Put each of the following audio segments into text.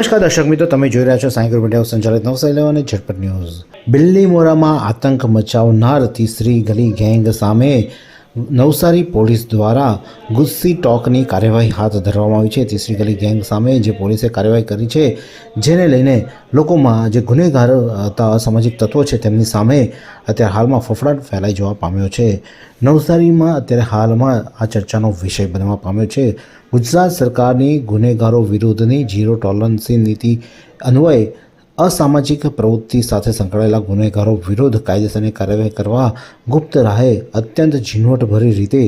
નમસ્કાર દર્શક મિત્રો, તમે જોઈ રહ્યા છો સાંઈ ગ્રુપ મીડિયા સંચાલિત નવસારી અને ઝટપટ ન્યૂઝ. બિલ્લી મોરામાં આતંક મચાવનાર તીસરી ગલી ગેંગ સામે નવસારી પોલીસ દ્વારા ગુસ્સી ટોકની કાર્યવાહી હાથ ધરવામાં આવી છે. તીસરી ગલી ગેંગ સામે જે પોલીસે કાર્યવાહી કરી છે, જેને લઈને લોકોમાં જે ગુનેગાર હતા અસામાજિક તત્વો છે, તેમની સામે અત્યારે હાલમાં ફફડાટ ફેલાઈ જવા પામ્યો છે. નવસારીમાં અત્યારે હાલમાં આ ચર્ચાનો વિષય બનવા પામ્યો છે. ગુજરાત સરકારની ગુનેગારો વિરુદ્ધની ઝીરો ટોલરન્સની નીતિ અન્વયે અસામાજિક પ્રવૃત્તિ સાથે સંકળાયેલા ગુનેગારો વિરોધ કાયદેસરની કાર્યવાહી કરવા ગુપ્ત રાહે અત્યંત ઝીણવટભરી રીતે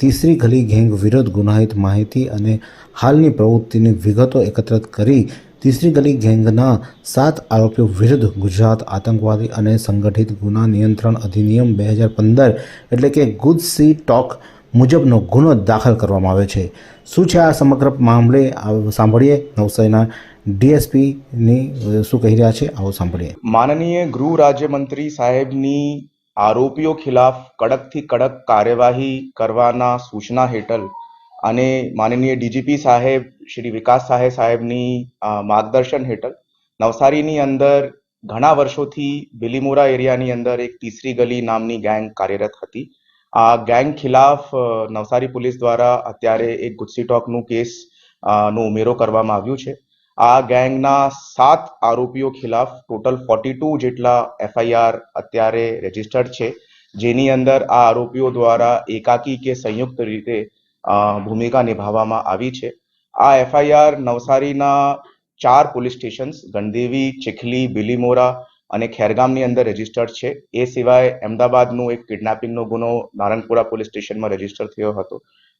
તીસરી ગલી ગેંગ વિરુદ્ધ ગુનાહિત માહિતી અને હાલની પ્રવૃત્તિની વિગતો એકત્રિત કરી તીસરી ગલી ગેંગના સાત આરોપીઓ વિરુદ્ધ ગુજરાત આતંકવાદી અને સંગઠિત ગુના નિયંત્રણ અધિનિયમ બે હજાર પંદર એટલે કે ગુડ સી ટોક મુજબનો ગુનો દાખલ કરવામાં આવ્યો છે. શું છે આ સમગ્ર મામલે? સાંભળીએ. નવસારીના ડીએસપીની શું કહી રહ્યા છે? આવો સાંભળીએ. માનનીય ગૃહ રાજ્યમંત્રી સાહેબની આરોપીઓ ખિલાફ કડકથી કડક કાર્યવાહી કરવાના સૂચના હેઠળ અને માનનીય ડીજીપી સાહેબ, શ્રી વિકાસ સાહેબ સાહેબની માર્ગદર્શન હેઠળ નવસારીની અંદર ઘણા વર્ષોથી બિલીમોરા એરિયાની અંદર એક તીસરી ગલી નામની ગેંગ કાર્યરત હતી. આ ગેંગ ખિલાફ નવસારી પોલીસ દ્વારા અત્યારે એક ગુસ્સી ટોકનું કેસ નો ઉમેરો કરવામાં આવ્યું છે. આ ગેંગના સાત આરોપીઓ ખિલાફ ટોટલ ફોર્ટી ટુ જેટલા એફઆઈઆર અત્યારે રજીસ્ટર્ડ છે. જેની અંદર આ આરોપીઓ દ્વારા એકાકી કે સંયુક્ત રીતે ભૂમિકા નિભાવવામાં આવી છે. આ એફઆઈઆર નવસારીના ચાર પોલીસ સ્ટેશન્સ, ગણદેવી, ચીખલી, બિલીમોરા અને ખેરગામની અંદર રજીસ્ટર્ડ છે. એ સિવાય અમદાવાદનું એક કિડનેપિંગનો ગુનો નારણપુરા પોલીસ સ્ટેશનમાં રજિસ્ટર થયો હતો.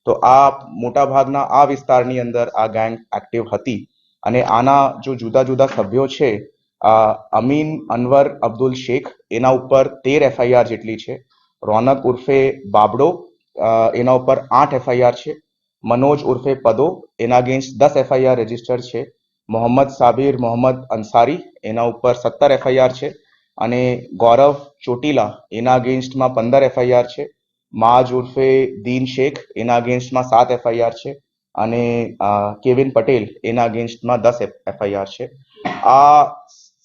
તો આ મોટા ભાગના આ વિસ્તારની અંદર આ ગેંગ એક્ટિવ હતી. અને આના જો જુદા જુદા સભ્યો છે અમીન, અનવર, અબ્દુલ શેખ, એના ઉપર તેર એફઆઈઆર જેટલી છે. રોનક ઉર્ફે બાબડો એના ઉપર આઠ એફઆઈઆર છે. મનોજ ઉર્ફે પદો, એના અગેન્સ્ટ દસ એફઆઈઆર રજિસ્ટર છે. મોહમ્મદ સાબિર, મોહમ્મદ અંસારી એના ઉપર સત્તર એફઆઈઆર છે. અને ગૌરવ ચોટીલા, એના અગેન્સ્ટમાં પંદર એફઆઈઆર છે. માજ ઉર્ફે દીન શેખ, એના અગેન્સ્ટમાં સાત એફઆઈઆર છે. અને કેવિન પટેલ, એના અગેન્સ્ટમાં દસ એફઆઈઆર છે. આ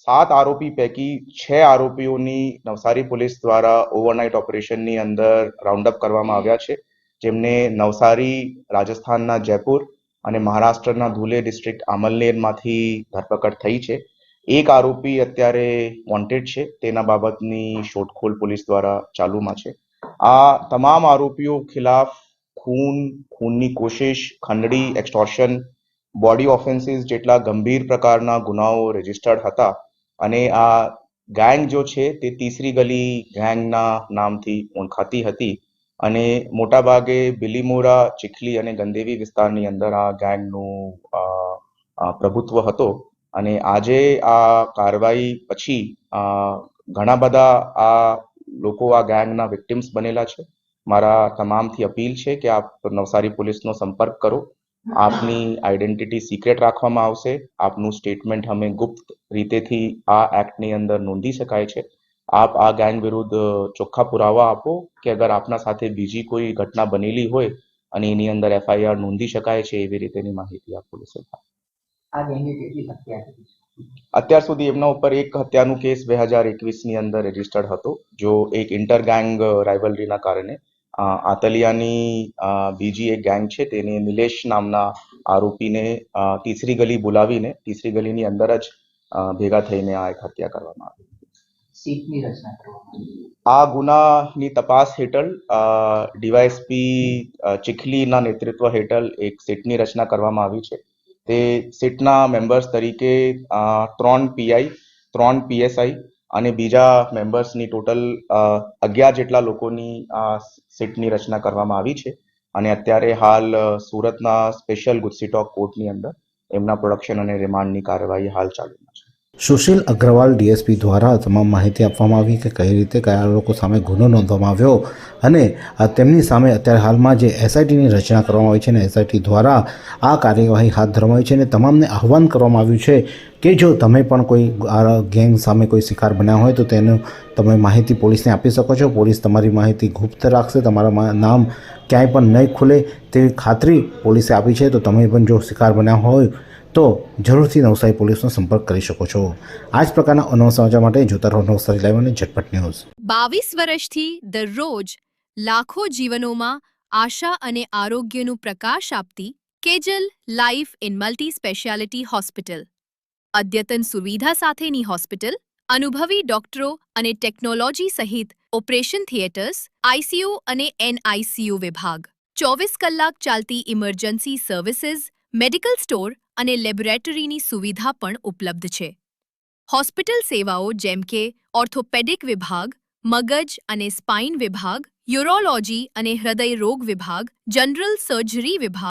સાત આરોપી પૈકી છ આરોપીઓની નવસારી પોલીસ દ્વારા ઓવરનાઇટ ઓપરેશનની અંદર રાઉન્ડ અપ કરવામાં આવ્યા છે. જેમને નવસારી, રાજસ્થાનના જયપુર અને મહારાષ્ટ્રના ધુલે ડિસ્ટ્રિક્ટ આમલનેરમાંથી ધરપકડ થઈ છે. એક આરોપી અત્યારે વોન્ટેડ છે. તેના બાબતની શોધખોળ પોલીસ દ્વારા ચાલુમાં છે. આ તમામ આરોપીઓ ખિલાફ ખૂન, ખૂનની કોશિશ, ખંડણી એક્સટોર્શન બોડી ઓફેન્સીસ જેટલા ગંભીર પ્રકારના ગુનાઓ રજીસ્ટર્ડ હતા અને આ ગેંગ જો છે તે તીસરી ગલી ગેંગના નામથી ઓળખાતી હતી. અને મોટા ભાગે બિલીમોરા, ચીખલી અને ગંદેવી વિસ્તારની અંદર આ ગેંગનું પ્રભુત્વ હતો. અને આજે આ કાર્યવાહી પછી ઘણા બધા આ લોકો આ ગેંગના વિક્ટિમ્સ બનેલા છે. મારા તમામથી અપીલ છે કે આપ નવસારી પોલીસનો સંપર્ક કરો. આપની આઈડેન્ટિટી સિક્રેટ રાખવામાં આવશે. આપનું સ્ટેટમેન્ટ અમે ગુપ્ત રીતેથી આ એક્ટની અંદર નોંધી શકાય છે. આપ આ ગેંગ વિરુદ્ધ ચોખ્ખા પુરાવા આપો કે અગર આપના સાથે બીજી કોઈ ઘટના બનેલી હોય અને એની અંદર એફઆઈઆર નોંધી શકાય છે એવી રીતેની માહિતી આપ પોલીસે આ ગેંગે કેટલી હત્યા કરી અત્યાર સુધી એમના ઉપર એક હત્યાનું કેસ બે હજાર એકવીસની અંદર રજીસ્ટર્ડ હતો જો એક ઇન્ટર ગેંગ રાઇવલરીના કારણે. આતલિયાની બીજી એક ગેંગ છે તેને નિલેશ નામના આરોપીને તીસરી ગલી બોલાવીને તીસરી ગલીની અંદર જ ભેગા થઈને આ એક હત્યા કરવામાં આવી. સીટની રચના કરવામાં આ ગુનાની તપાસ હેઠળ ડીવાયએસપી ચીખલીના નેતૃત્વ હેઠળ એક સીટની રચના કરવામાં આવી છે. તે સીટના મેમ્બર્સ તરીકે ત્રણ પીઆઈ, ત્રણ પીએસઆઈ અને બીજા મેમ્બર્સની ટોટલ અગિયાર જેટલા લોકોની સીટની રચના કરવામાં આવી છે. અને અત્યારે હાલ સુરતના સ્પેશિયલ ગુસ્સીટોક કોર્ટની અંદર એમના પ્રોડક્શન અને રિમાન્ડની કાર્યવાહી હાલ ચાલુમાં છે. સુશીલ અગ્રવાલ ડીએસપી દ્વારા તમામ માહિતી આપવામાં આવી કે કઈ રીતે કયા લોકો સામે ગુનો નોંધવામાં આવ્યો અને તેમની સામે અત્યારે હાલમાં જે એસઆઈટીની રચના કરવામાં આવી છે અને એસઆઈટી દ્વારા આ કાર્યવાહી હાથ ધરવામાં આવી છે અને તમામને આહવાન કરવામાં આવ્યું છે કે જો તમે પણ કોઈ ગેંગ સામે કોઈ શિકાર બન્યા હોય તો તેનું તમે માહિતી પોલીસને આપી શકો છો. પોલીસ તમારી માહિતી ગુપ્ત રાખશે, તમારા નામ ક્યાંય પણ નહીં ખુલે તેવી ખાતરી પોલીસે આપી છે. તો તમે પણ જો શિકાર બન્યા હોય તો જરૂરથી નવસારી પોલીસનો સંપર્ક કરી શકો છો. આ પ્રકારના અનવ સમાચાર માટે જોતા રહો નવસારી લાઈવ અને ઝટપટ ન્યૂઝ. બાવીસ વર્ષથી દરરોજ લાખો જીવનોમાં આશા અને આરોગ્યનું પ્રકાશ આપતી Kejal life in multi speciality hospital. અદ્યતન સુવિધા સાથેની હોસ્પિટલ, અનુભવી ડોક્ટરો અને ટેકનોલોજી સહિત ઓપરેશન થિયેટર્સ આઈસીયુ અને એનઆઈસીયુ વિભાગ. ચોવીસ કલાક ચાલતી ઇમરજન્સી સર્વિસીસ, મેડિકલ સ્ટોર અને લેબોરેટરીની સુવિધા પણ ઉપલબ્ધ છે. હોસ્પિટલ સેવાઓ જેમ કે ઓર્થોપેડિક વિભાગ, મગજ અને સ્પાઇન વિભાગ, યુરોલોજી અને હૃદય રોગ વિભાગ, જનરલ સર્જરી વિભાગ